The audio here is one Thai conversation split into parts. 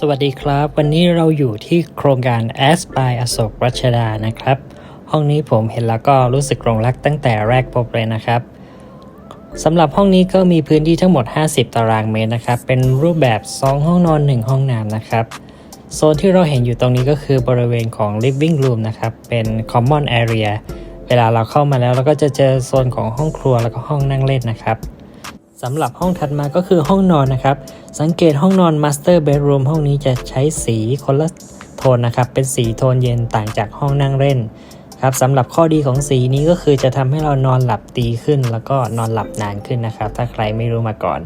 สวัสดีครับ วันนี้เราอยู่ที่โครงการ a s p i r e อโศกรัชดานะครับ ห้องนี้ผมเห็นแล้วก็รู้สึกหลงรักตั้งแต่แรกพบเลยนะครับสำหรับห้องนี้ก็มีพื้นที่ทั้งหมด 50 ตารางเมตรนะครับ เป็นรูปแบบ 2 ห้องนอน 1 ห้องน้ำนะครับ โซนที่เราเห็นอยู่ตรงนี้ก็คือบริเวณของ living room นะครับ เป็น common area เวลาเราเข้ามาแล้วเราก็จะเจอโซนของห้องครัวแล้วก็ห้องนั่งเล่นนะครับ สำหรับห้องถัดมาก็คือห้องนอนนะครับ สังเกตห้องนอน Master Bedroom ห้องนี้จะใช้สีคนละโทนนะครับ เป็นสีโทนเย็นต่างจากห้องนั่งเล่นครับสำหรับข้อดีของสีนี้ก็คือจะทำให้เรานอนหลับดีขึ้น แล้วก็นอนหลับนานขึ้นนะครับ ถ้าใครไม่รู้มาก่อน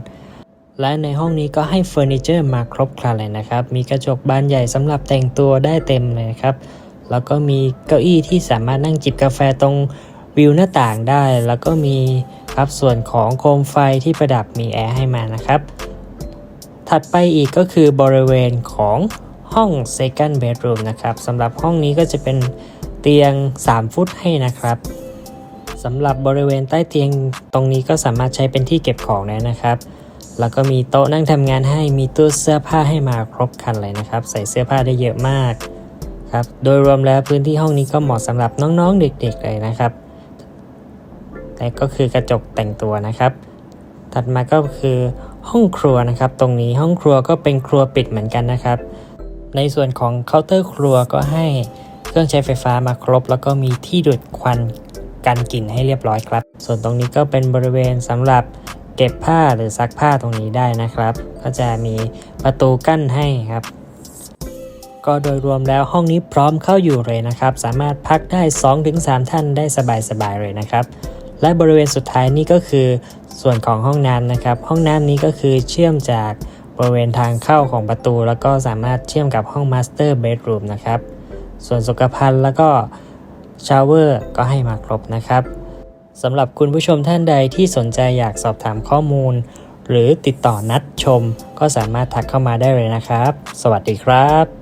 และในห้องนี้ก็ให้เฟอร์นิเจอร์มาครบครันเลยนะครับ มีกระจกบานใหญ่สำหรับแต่งตัวได้เต็มเลยครับ แล้วก็มีเก้าอี้ที่สามารถนั่งจิบกาแฟตรงวิวหน้าต่างได้ แล้วก็มี ครับส่วนของโคมไฟที่ประดับมีแอร์ให้มานะครับ ถัดไปอีกก็คือบริเวณของห้อง second bedroom นะครับสำหรับห้องนี้ก็จะเป็นเตียง 3 ฟุตให้นะครับสำหรับบริเวณใต้เตียงตรงนี้ก็สามารถใช้เป็นที่เก็บของได้นะครับ แล้วก็มีโต๊ะนั่งทำงานให้มีตู้เสื้อผ้าให้มาครบครันเลยนะครับ ใส่เสื้อผ้าได้เยอะมากครับ โดยรวมแล้วพื้นที่ห้องนี้ก็เหมาะสำหรับน้องๆเด็กๆเลยนะครับ และก็คือกระจกแต่งตัวนะครับ ถัดมาก็คือห้องครัวนะครับ ตรงนี้ห้องครัวก็เป็นครัวปิดเหมือนกันนะครับ ในส่วนของเคาน์เตอร์ครัวก็ให้เครื่องใช้ไฟฟ้ามาครบ แล้วก็มีที่ดูดควันกันกลิ่นให้เรียบร้อยครับ ส่วนตรงนี้ก็เป็นบริเวณสำหรับเก็บผ้าหรือซักผ้าตรงนี้ได้นะครับ ก็จะมีประตูกั้นให้ครับ ก็โดยรวมแล้วห้องนี้พร้อมเข้าอยู่เลยนะครับ สามารถพักได้ 2-3 ท่านได้สบายๆเลยนะครับ และบริเวณสุดท้ายนี่ก็คือส่วนของห้องน้ำนะครับ ห้องน้ำนี้ก็คือเชื่อมจากบริเวณทางเข้าของประตู แล้วก็สามารถเชื่อมกับห้อง Master Bedroom นะครับ ส่วนสุขภัณฑ์แล้วก็ชาวเวอร์ก็ให้มาครบนะครับสำหรับคุณผู้ชมท่านใดที่สนใจอยากสอบถามข้อมูล หรือติดต่อนัดชม ก็สามารถทักเข้ามาได้เลยนะครับ สวัสดีครับ